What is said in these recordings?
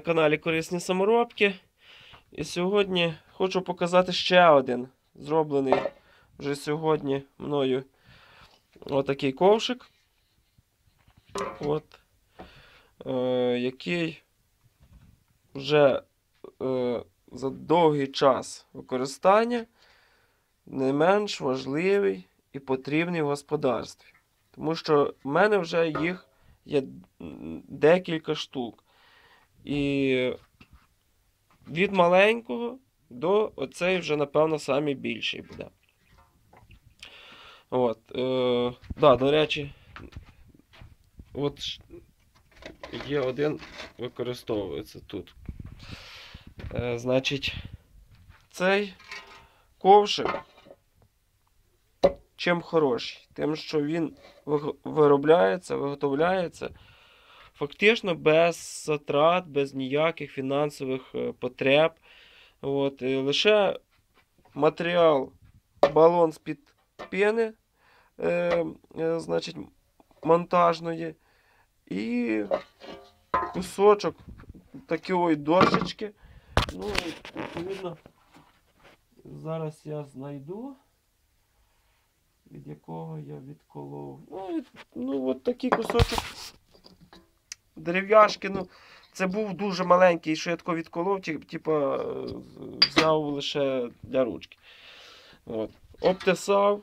каналі Корисні саморобки. І сьогодні хочу показати ще один зроблений вже сьогодні мною отакий ковшик. От, е, який вже е, за довгий час використання не менш важливий і потрібний в господарстві. Тому що в мене вже їх є декілька штук. І від маленького до оцей вже, напевно, самий більший буде. От, е, да, до речі, от є один використовується тут. Е, значить, цей ковшик чим хороший? Тим, що він виробляється, виготовляється фактично без затрат, без ніяких фінансових е, потреб. От, лише матеріал, балон з-під пени, е, е, значить, монтажної, і кусочок такої дошечки. Ну, відповідно, зараз я знайду, від якого я відколов. Ну, від, ну от такий кусочок дерев'яшки. Ну, це був дуже маленький, що я тако відколов, е, взяв лише для ручки. От. Обтесав,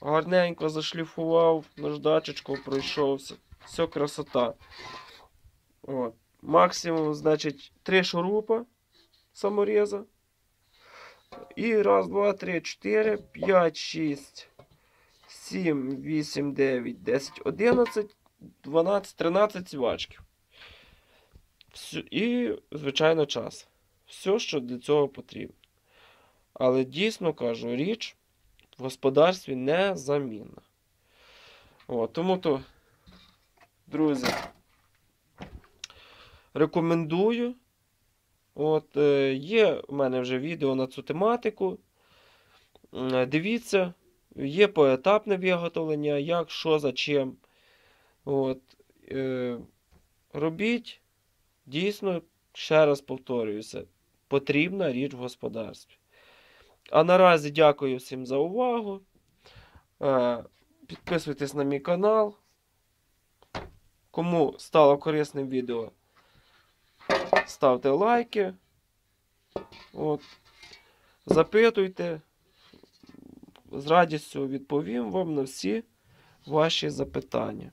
гарненько зашліфував, наждачечку пройшовся. Все красота. От. Максимум, значить, три шурупа самореза. І раз, два, три, чотири, п'ять, шість, сім, вісім, дев'ять, десять, одинадцять, дванадцять, тринадцять свачків. І, звичайно, час. Все, що для цього потрібно. Але дійсно кажу, річ в господарстві незамінна. От, тому то, друзі, рекомендую. От, е, є в мене вже відео на цю тематику. Дивіться, є поетапне виготовлення, як, що, за чим. От, е, робіть, дійсно, ще раз повторююся, потрібна річ в господарстві. А наразі дякую всім за увагу. Е, Підписуйтесь на мій канал. Кому стало корисним відео, ставте лайки. От. Запитуйте. З радістю відповім вам на всі ваші запитання.